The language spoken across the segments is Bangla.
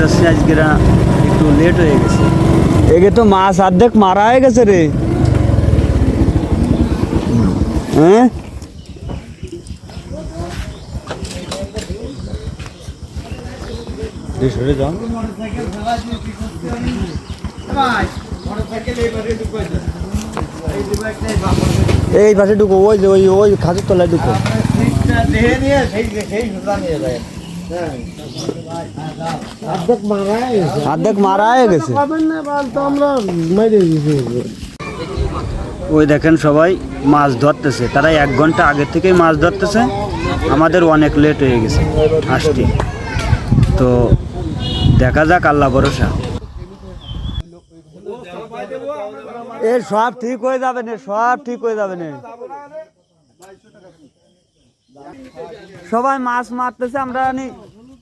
যাচ্ছি, আজকে একটু লেট হয়ে গেছে। এগে তো মাছ অর্ধেক মারা হয়ে গেছে রে। হ্যাঁ? এই পাশে ঢুকো, ওই যে, ওই ওই খাঁচের তলায় ঢুকো। অর্ধেক গেছে। ওই দেখেন সবাই মাছ ধরতেছে। তারা এক ঘণ্টা আগে থেকেই মাছ ধরতেছে। আমাদের অনেক লেট হয়ে গেছে আসতে। তো দেখা যাক আল্লাহ ভরসা। এ সব ঠিক হয়ে যাবে না সব ঠিক হয়ে যাবে না। সবাই মাছ মারতেছে আমরা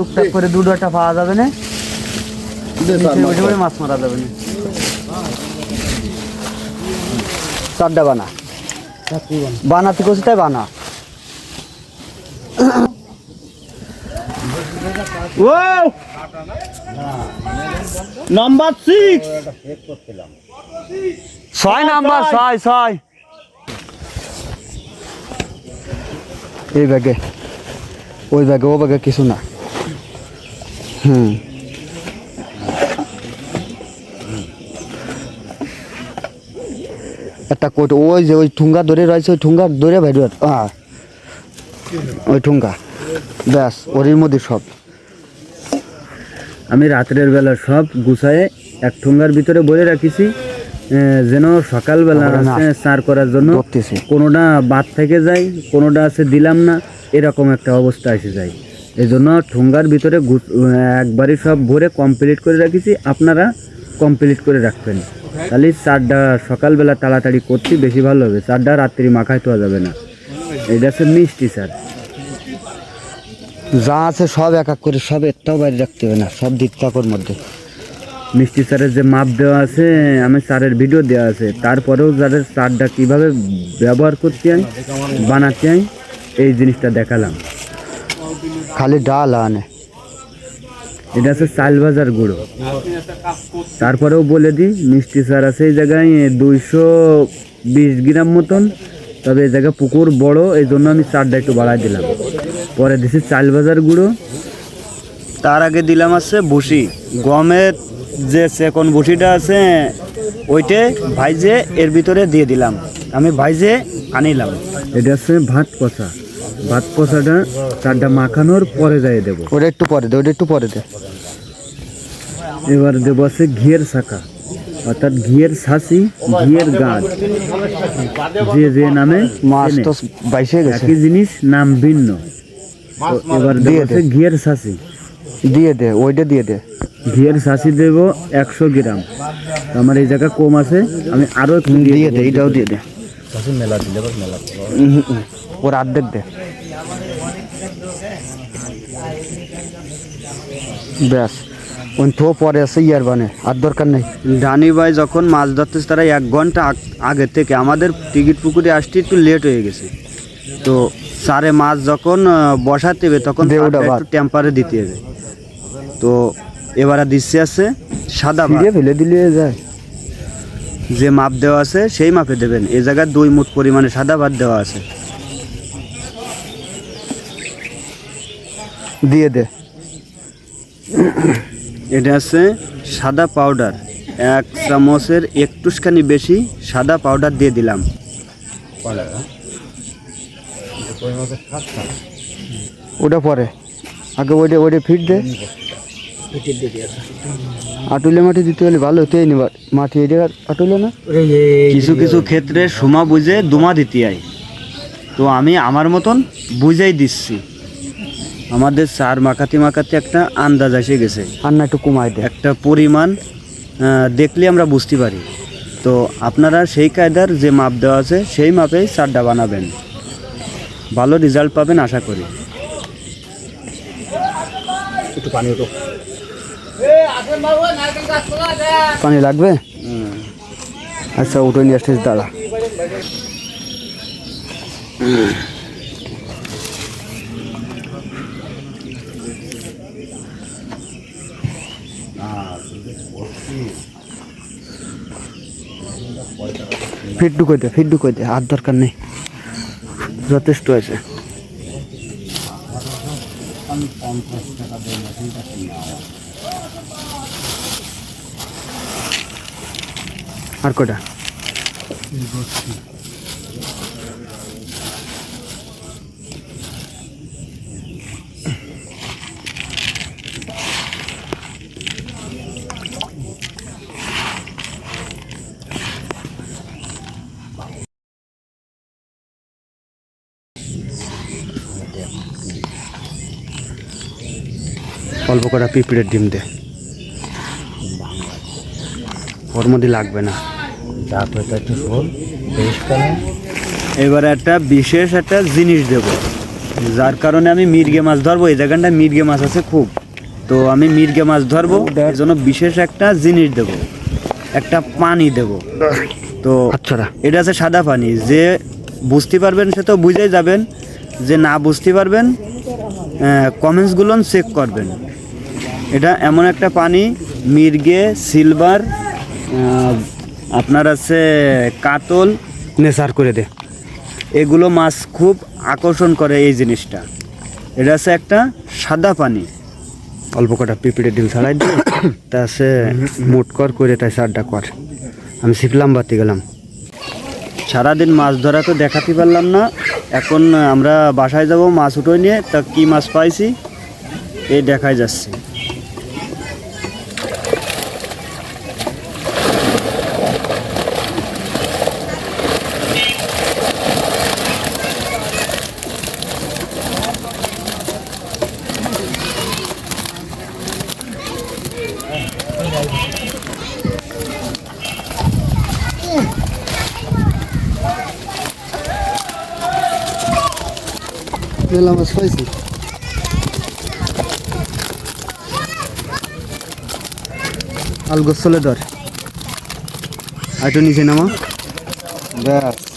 টুকটাক করে দুটো একটা পাওয়া যাবে না। মাছ মারা যাবে না। চারটা বানা। বানাতে করছি তাই বানা। ও নাম্বার সিক্স ছয় নাম্বার ছয় ছয়। এই ব্যাগে। ওই ব্যাগে ও ব্যাগে কিছু না। হুম। একটা কোট ওই যে ওই ঠুঙ্গা ধরে রয়েছে ওই ঠুঙ্গা ধরে বাইর হ্যাঁ ওই ঠুঙ্গা। ব্যাস ওরই মধ্যে সব। আমি রাত্রের বেলা সব গুছায়ে এক ঠুঙ্গার ভিতরে বলে রাখিছি যেন সকালবেলা চার করার জন্য। কোনোটা বাদ থেকে যায় কোনোটা আছে দিলাম না এরকম একটা অবস্থা এসে যায়। এই জন্য ঠোঙ্গার ভিতরে একবারই সব ভরে কমপ্লিট করে রাখিছি। আপনারা কমপ্লিট করে রাখবেন। তাহলে চারটা সকালবেলা তাড়াতাড়ি করছি, বেশি ভালো হবে। চারটা রাত্রি মাখায় তো যাবে না। এটা হচ্ছে মিষ্টি, স্যার। যা আছে সব এক এক করে, সব একটাও বাইরে রাখতে হবে না। সব দিকটাকর মধ্যে। মিষ্টি স্যারের যে মাপ দেওয়া আছে, আমি স্যারের ভিডিও দেওয়া আছে। তারপরেও যাদের চারটা কীভাবে ব্যবহার করতে আমি বানাতে হয় এই জিনিসটা দেখালাম। খালি ডাল আনে। এটা আছে চাল ভাজার গুঁড়ো। তারপরেও বলে দিই, মিষ্টি স্যার আছে এই জায়গায় দুইশো বিশ গ্রাম মতন। তবে এই জায়গায় পুকুর বড়, এই জন্য আমি চারটা একটু বাড়াই দিলাম। পরে দিছি চাল ভাজার গুঁড়ো। তার আগে দিলাম আছে ভুসি। গমের যে সেকন ভুসিটা আছে, ওইটে ভাইজে এর ভিতরে দিয়ে দিলাম। আমি ভাইজে আনিলাম। এটা হচ্ছে ভাত কষা। ভাত কষাটা চারটা মাখানোর পরে যাই দেবো। ওটা একটু পরে দে ওটা একটু পরে দে। এবার দেবো আছে ঘিয়ের শাখা অর্থাৎ ঘিয়ের শাসি ঘিয়ের গাছ। যে যে নামে মাছ তো বাইশে গেছে। একই জিনিস নাম ভিন্ন। এবার দেবো আছে ঘিয়ের শাসি দিয়ে দে ওইটা দিয়ে দে। ঘিয়ের শাসি দেব একশো গ্রাম। আমার এই জায়গা কম আছে আমি আরও একটু দিয়ে। দে এটাও দিয়ে দে। উম, হুম, হুম। ওর অর্ধেক দে। ব্যাস তো পরে আছে ইয়ার বানে আর দরকার নেই। ডানি ভাই যখন মাছ ধরতেছে তারা এক ঘণ্টা আগ- থেকে আমাদের টিকিট পুকুরে আসতে একটু লেট হয়ে গেছে। তো সারে মাছ যখন বসাতে হবে তখন। একটু টেম্পারে দিতে হবে। তো এবারে দিচ্ছে আছে সাদা। ফেলে দিলে যায়। যে মাপ দেওয়া আছে সেই মাপে দেবেন। এ জায়গায় দুই মুঠ পরিমাণে সাদা ভাত দেওয়া আছে। দিয়ে দে। এটা আছে সাদা পাউডার এক চামচের একটুখানি বেশি সাদা পাউডার দিয়ে দিলাম। ওটা পরে। আগে ওইটা ওইটা ফিট দে। আটুলে মাটি দিতে হলে ভালো হতেই নি মাটি এটা আটুলে না? কিছু কিছু ক্ষেত্রে সমা বুঝে দুমা দিতে হয় তো আমি আমার মতন বুঝেই দিচ্ছি। আমাদের সার মাখাতে মাখাতে একটা আন্দাজ এসে গেছে। আর না একটু কমাই দে একটা পরিমাণ দেখলে আমরা বুঝতে পারি। তো আপনারা সেই কায়দার যে মাপ দেওয়া আছে সেই মাপেই সারটা বানাবেন। ভালো রেজাল্ট পাবেন আশা করি। একটু পানি পানি লাগবে? আচ্ছা উঠে নিয়ে আসছিস দাঁড়া। ফিট কৈ দে ফিট কৈ দে আর দরকার নেই। যথেষ্ট আছে আর কটা অল্প কটা পিঁপড়ের ডিম দে। ওর মধ্যে লাগবে না। এবার একটা বিশেষ একটা জিনিস দেব। যার কারণে আমি মির্গে মাছ ধরবো। এই জায়গাটা মির্গে মাছ আছে খুব। তো আমি মির্গে মাছ ধরবো। এর জন্য বিশেষ একটা জিনিস দেব। একটা পানি দেব। তো আচ্ছা এটা আছে সাদা পানি। যে বুঝতে পারবেন সে তো বুঝেই যাবেন। যে না বুঝতে পারবেন কমেন্টসগুলো চেক করবেন। এটা এমন একটা পানি মির্গে সিলভার আপনার আছে কাতল। নেশার করে দে। এগুলো মাছ খুব আকর্ষণ করে এই জিনিসটা। এটা আছে একটা সাদা পানি। অল্প কটা পিঁপড়ের ডিম ছাড়াই দিয়ে তা সে মুট কর করে তাই সারটা কর। আমি শিখলাম বাতি গেলাম। সারাদিন মাছ ধরা তো দেখাতে পারলাম না। এখন আমরা বাসায় যাব মাছ উঠে নিয়ে তা কি মাছ পাইছি? এই দেখাই যাচ্ছে। মেলা মাছ পাইছি আল গোসলে ধর। আইটো নিচে নামা। ব্যাস।